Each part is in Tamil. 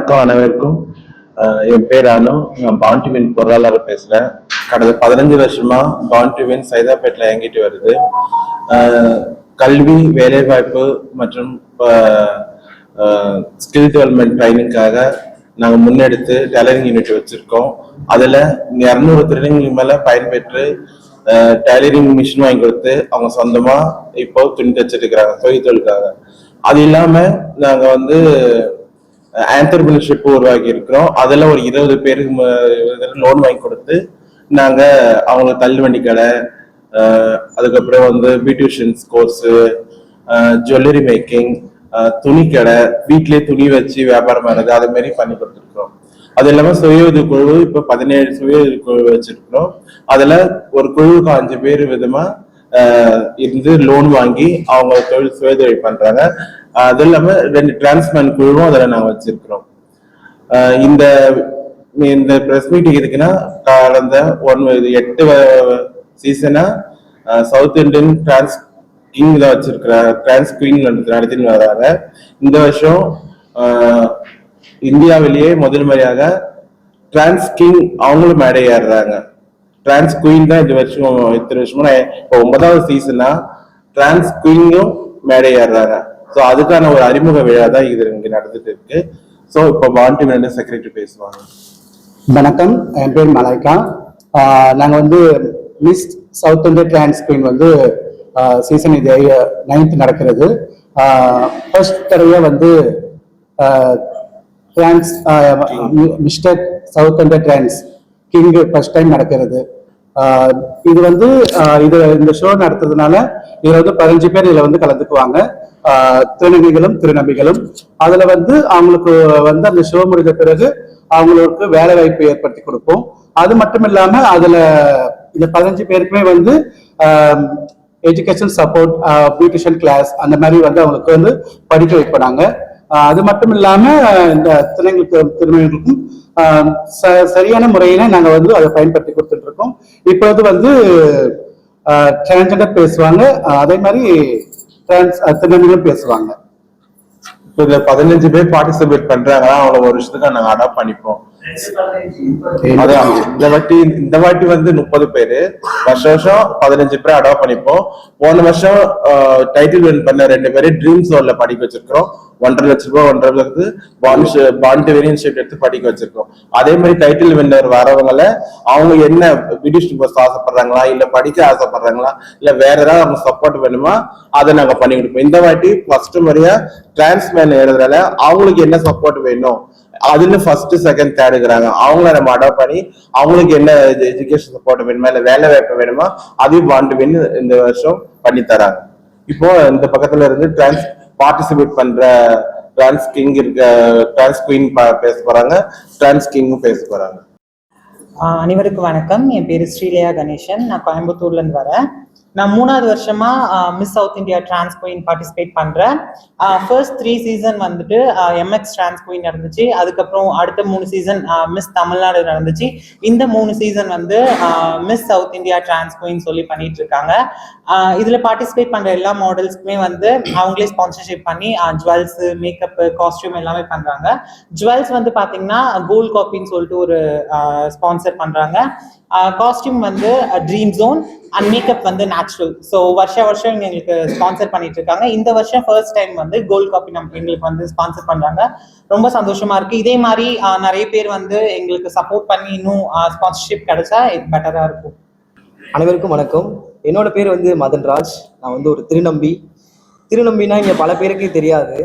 வணக்கம் அனைவருக்கும். என் பேர் அனு. நான் பாண்டிவின் பொருளாளர் பேசுறேன். கடந்த பதினஞ்சு வருஷமா பாண்டிவின் சைதாப்பேட்டில் இயங்கிட்டு வருது. கல்வி வேலைவாய்ப்பு மற்றும் ஸ்கில் டெவலப்மெண்ட் ட்ரைனிங்காக நாங்கள் முன்னெடுத்து டெய்லரிங் யூனிட் வச்சிருக்கோம். அதில் இரநூறு திருநங்கைக்கு மேலே பயன்பெற்று டெய்லரிங் மிஷின் வாங்கி கொடுத்து அவங்க சொந்தமாக இப்போ துணி தச்சிட்டு இருக்கிறாங்க தொழில் தொழிலுக்காக. அது இல்லாமல் நாங்கள் வந்து ஆண்டர்பிரினர்ஷிப் உருவாக்கி இருக்கிறோம். அதில் ஒரு இருபது பேருக்கு லோன் வாங்கி கொடுத்து நாங்கள் அவங்க தள்ளுவண்டி கடை அதுக்கப்புறம் வந்து பியூட்டிஷியன்ஸ் கோர்ஸு ஜுவல்லரி மேக்கிங் துணி கடை வீட்டிலே துணி வச்சு வியாபாரம் பண்ணுறது அது பண்ணி கொடுத்துருக்கோம் அது இல்லாமல் சுய உதவி குழு இப்போ பதினேழு சுய உதவி குழு வச்சிருக்கிறோம். அதில் ஒரு குழுவுக்கு அஞ்சு பேர் விதமாக இருந்து லோன் வாங்கி அவங்க தொழில் சுய உதவி பண்றாங்க. அது இல்லாம ரெண்டு டிரான்ஸ்மேன் குழுவும் அதில் நாங்கள் வச்சிருக்கிறோம். இந்த இந்த ப்ரெஸ் மீட்டிங் எதுக்குன்னா கடந்த ஒன் எட்டு சீசனா சவுத் இந்தியன் டிரான்ஸ் கிங் தான் வச்சிருக்கிறார் டிரான்ஸ் குயின் நடத்தின்னு வராங்க. இந்த வருஷம் இந்தியாவிலேயே முதல் முறையாக டிரான்ஸ் கிங் அவங்களும் மேடை ஏறுறாங்க. டிரான்ஸ் குயின் தான் இந்த வருஷம் இத்தனை வருஷமா இப்போ ஒன்பதாவது சீசனா டிரான்ஸ் குயினும் மேடை ஏறுறாங்க. ஸோ அதுக்கான ஒரு அறிமுக விழா தான் இது இங்கே நடந்துட்டு இருக்கு. ஸோ இப்போ பாண்டி மேல செக்ரட்டரி பேசுவாங்க? வணக்கம். என் பேர் மலைக்கா நாங்கள் வந்து Miss South India trans queen வந்து சீசன் இது நைன்த் நடக்கிறது. ஃபர்ஸ்ட் தடவையாக வந்து trans Mister South India trans king first time நடக்கிறது. இது வந்து இது இந்த ஷோ நடத்துறதுனால இதுல வந்து பதினஞ்சு பேர் இதுல வந்து கலந்துக்குவாங்க. திருநங்கைகளும் திருநம்பிகளும். அதுல வந்து அவங்களுக்கு வந்து அந்த ஷோ முடிஞ்ச பிறகு அவங்களுக்கு வேலை வாய்ப்பு ஏற்படுத்தி கொடுப்போம். அது மட்டும் இல்லாம அதுல இந்த பதினஞ்சு பேருக்குமே வந்து எஜுகேஷன் சப்போர்ட் பியூட்டிஷியன் கிளாஸ் அந்த மாதிரி வந்து அவங்களுக்கு வந்து படிக்க வைப்போம் அது மட்டும் இல்லாம இந்த திருநங்களுக்கு திருநங்கைகளுக்கும் ஆஹ் ச- சரியான முறையில நாங்க வந்து அதை பயன்படுத்தி கொடுத்துட்டு இருக்கோம் இப்போது வந்து டிரான்ஸ்ஜெண்டர் பேசுவாங்க. அதே மாதிரி டிரான்ஸ் திருநங்கைகளும் பேசுவாங்க. இப்போ இந்த பதினஞ்சு பேர் பார்ட்டிசிபேட் பண்றாங்கன்னா அவங்கள ஒரு வருஷத்துக்கு நாங்க அடாப்ட் பண்ணிப்போம். அதான் இந்த வாட்டி இந்த வாட்டி வந்து முப்பது பேரு. வருஷ வருஷம் பதினஞ்சு பேர் அடாப்ட் பண்ணிப்போம். போன வருஷம் டைட்டில் வின் பண்ண ரெண்டு பேரும் ட்ரீம் ஜோன்ல படிக்க வச்சிருக்கிறோம். ஒன்றரை லட்ச ரூபாய் ஒன்றரை லட்சத்து பாண்ட் பாண்ட் வேரியன்ஷிப் எடுத்து படிக்க வச்சிருக்கோம். அதே மாதிரி டைட்டில் வின்னர் வரவங்கள அவங்க என்ன பிடிஷ் போஸ்ட் ஆசைப்படுறாங்களா இல்ல படிக்க ஆசைப்படுறாங்களா இல்ல வேற ஏதாவது அவங்க சப்போர்ட் வேணுமா அதை நாங்க பண்ணி கொடுப்போம். இந்த வாட்டி ஃபர்ஸ்ட் முறையா டிரான்ஸ்மேன் எழுதுறதுல அவங்களுக்கு என்ன சப்போர்ட் வேணும் அதுல ஃபர்ஸ்ட் செகண்ட் தேர்டுங்கிறாங்க அவங்கள நம்ம அடாப்ட் பண்ணி அவங்களுக்கு என்ன எஜுகேஷன் சப்போர்ட் வேணுமா இல்ல வேலை வாய்ப்பு வேணுமா அதையும் பாண்டு வேணும் இந்த வருஷம் பண்ணி தராங்க. இப்போ இந்த பக்கத்துல இருந்து டிரான்ஸ் பார்ட்டிசிபேட் பண்ற டிரான்ஸ் கிங் இருக்க டிரான்ஸ் குயின் பேச போறாங்க டிரான்ஸ் கிங்கும் பேச போறாங்க. ஆஹ் அனைவருக்கும் வணக்கம். என் பேரு ஸ்ரீலயா கணேசன். நான் கோயம்புத்தூர்ல இருந்து வரேன். நான் மூணாவது வருஷமா miss south India trans queen participate பண்றேன். ஃபர்ஸ்ட் த்ரீ சீசன் வந்துட்டு எம்எக்ஸ் டிரான்ஸ் குயின் நடந்துச்சு. அதுக்கப்புறம் அடுத்த மூணு சீசன் மிஸ் தமிழ்நாடு நடந்துச்சு. இந்த மூணு சீசன் வந்து miss south India trans queen சொல்லி பண்ணிட்டு இருக்காங்க இதுல பார்ட்டிசிபேட் பண்ற எல்லா மாடல்ஸ்க்குமே வந்து அவங்களே ஸ்பான்சர்ஷிப் பண்ணி ஜுவல்ஸ் மேக்கப் காஸ்டியூம் எல்லாமே பண்றாங்க. ஜுவல்ஸ் வந்து பாத்தீங்கன்னா கோல்ட் காப்பின்னு சொல்லிட்டு ஒரு ஸ்பான்சர் பண்றாங்க. காஸ்டியூம் வந்து ட்ரீம் ஜோன் அண்ட் மேக்கப் வந்து நேச்சுரல் ஸோ வருஷ வருஷம் எங்களுக்கு ஸ்பான்சர் பண்ணிட்டு இருக்காங்க. இந்த வருஷம் ஃபர்ஸ்ட் டைம் வந்து கோல்ட் காப்பி நம்ம எங்களுக்கு வந்து ஸ்பான்சர் பண்றாங்க. ரொம்ப சந்தோஷமா இருக்கு. இதே மாதிரி நிறைய பேர் வந்து எங்களுக்கு சப்போர்ட் பண்ணி இன்னும் ஸ்பான்சர்ஷிப் கிடைச்சா இது பெட்டரா இருக்கும். அனைவருக்கும் வணக்கம். என்னோட பேர் வந்து மதன்ராஜ் நான் வந்து ஒரு திருநம்பி. திருநம்பினா இங்கே பல பேருக்கு தெரியாது.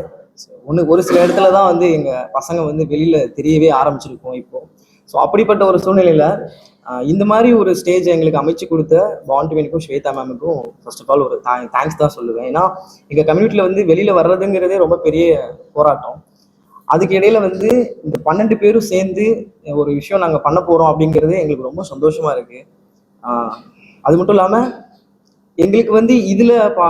ஒன்று ஒரு சில இடத்துல தான் வந்து எங்கள் பசங்க வந்து வெளியில் தெரியவே ஆரம்பிச்சிருக்கோம் இப்போ. ஸோ அப்படிப்பட்ட ஒரு சூழ்நிலையில் இந்த மாதிரி ஒரு ஸ்டேஜ் எங்களுக்கு அமைச்சு கொடுத்த பாண்டுவனுக்கும் ஸ்வேதா மேமுக்கும் ஃபர்ஸ்ட் ஆஃப் ஆல் ஒரு தேங்க்ஸ் தான் சொல்லுவேன். ஏன்னா எங்கள் கம்யூனிட்டியில் வந்து வெளியில் வர்றதுங்கிறதே ரொம்ப பெரிய போராட்டம். அதுக்கு இடையில வந்து இந்த பன்னெண்டு பேரும் சேர்ந்து ஒரு விஷயம் நாங்கள் பண்ண போகிறோம் அப்படிங்கிறது எங்களுக்கு ரொம்ப சந்தோஷமா இருக்கு. அது மட்டும் இல்லாமல் எங்களுக்கு வந்து இதில் பா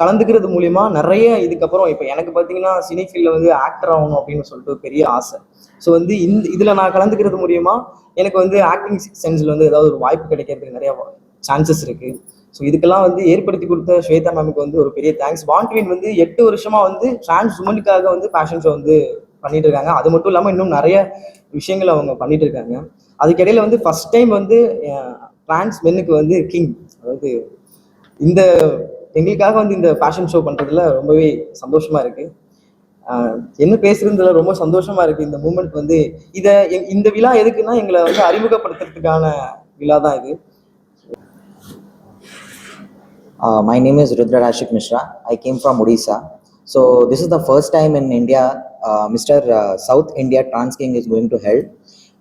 கலந்துக்கிறது மூலியமா நிறைய இதுக்கப்புறம் இப்போ எனக்கு பார்த்தீங்கன்னா சினி ஃபீல்டில் வந்து ஆக்டர் ஆகணும் அப்படின்னு சொல்லிட்டு ஒரு பெரிய ஆசை. ஸோ வந்து இந்த இதில் நான் கலந்துக்கிறது மூலியமா எனக்கு வந்து ஆக்டிங் சென்ஸில் வந்து ஏதாவது ஒரு வாய்ப்பு கிடைக்கிறதுக்கு நிறைய சான்சஸ் இருக்கு. ஸோ இதுக்கெல்லாம் வந்து ஏற்படுத்தி கொடுத்த ஸ்வேதா மேமுக்கு வந்து ஒரு பெரிய தேங்க்ஸ் வான்ட்வின் வந்து எட்டு வருஷமா வந்து டிரான்ஸ் உமனுக்காக வந்து ஃபேஷன் ஷோ வந்து பண்ணிட்டு இருக்காங்க. அது மட்டும் இல்லாமல் இன்னும் நிறைய விஷயங்கள் அவங்க பண்ணிட்டு இருக்காங்க. அதுக்கிடையில வந்து ஃபர்ஸ்ட் டைம் வந்து டிரான்ஸ் மென்னுக்கு வந்து கிங் அதாவது இந்த எங்களுக்காக வந்து இந்த ஃபேஷன் ஷோ பண்றதுல ரொம்பவே சந்தோஷமா இருக்கு. என்ன பேசுறதுல ரொம்ப சந்தோஷமா இருக்கு இந்த மூமெண்ட் வந்து. இத இந்த விழா எதுக்குன்னா எங்களை வந்து அறிமுகப்படுத்துறதுக்கான விழா தான் இது. My name is is Rashik Mishra I came from Odisha so this is the first time in India mister south India Uh, is India to King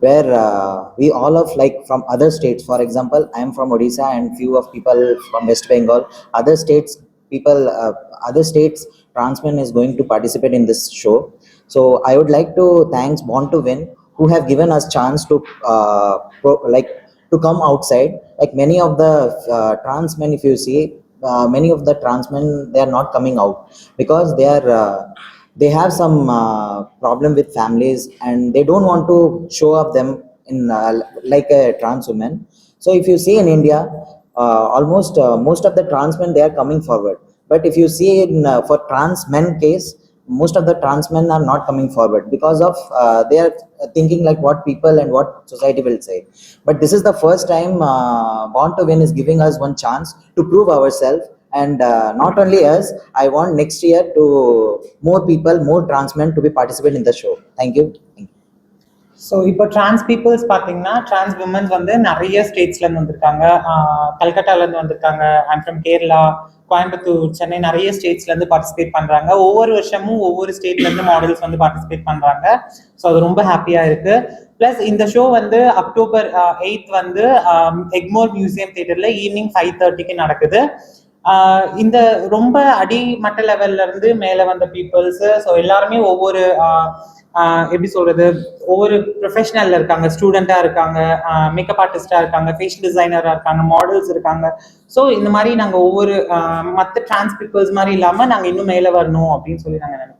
where uh, we all of like from other states. For example, I am from Odisha and few of people from West Bengal. Other states, people, uh, other states, transmen is going to participate in this show. So I would like to thanks Born to Win who have given us chance to uh, pro, like to come outside. Like many of the uh, trans men, if you see, uh, many of the trans men they are not coming out because they are uh, they have some uh, problem with families and they don't want to show up them in uh, like a trans woman. So if you see in India, uh, almost uh, most of the trans men they are coming forward. But if you see in uh, for trans men case, most of the trans men are not coming forward because of uh, they are thinking like what people and what society will say but this is the first time uh, born to win is giving us one chance to prove ourselves and uh, not only us i want next year to more people more trans men to be participate in the show. Thank you, so இப்போ டிரான்ஸ் பீப்புள்ஸ் பார்த்தீங்கன்னா டிரான்ஸ் விமன்ஸ் வந்து நிறைய ஸ்டேட்ஸ்ல இருந்து வந்திருக்காங்க. கல்கட்டாலேருந்து கல்கட்டால இருந்து வந்திருக்காங்க. ஐம் ஃப்ரம் கேரளா கோயம்புத்தூர் சென்னை நிறைய ஸ்டேட்ஸ்ல இருந்து பார்ட்டிசிபேட் பண்றாங்க. ஒவ்வொரு வருஷமும் ஒவ்வொரு ஸ்டேட்ல இருந்து மாடல்ஸ் வந்து பார்ட்டிசிபேட் பண்றாங்க. ஸோ அது ரொம்ப ஹாப்பியா இருக்கு. பிளஸ் இந்த ஷோ வந்து அக்டோபர் எயித் வந்து எக்மோர் மியூசியம் தியேட்டர்ல ஈவினிங் ஃபைவ் தேர்ட்டிக்கு நடக்குது. இந்த ரொம்ப அடிமட்ட லெவல்ல இருந்து மேல வந்த பீப்புள்ஸ் ஸோ எல்லாருமே ஒவ்வொரு எப்படி சொல்றது ஒவ்வொரு ப்ரொஃபஷனல்ல இருக்காங்க. ஸ்டூடெண்டா இருக்காங்க மேக்கப் ஆர்டிஸ்டா இருக்காங்க ஃபேஷன் டிசைனரா இருக்காங்க மாடல்ஸ் இருக்காங்க. ஸோ இந்த மாதிரி நாங்கள் ஒவ்வொரு மற்ற டிரான்ஸ் பீப்புள்ஸ் மாதிரி இல்லாம நாங்கள் இன்னும் மேல வரணும் அப்படின்னு சொல்லி நாங்கள் நினைக்கிறோம்.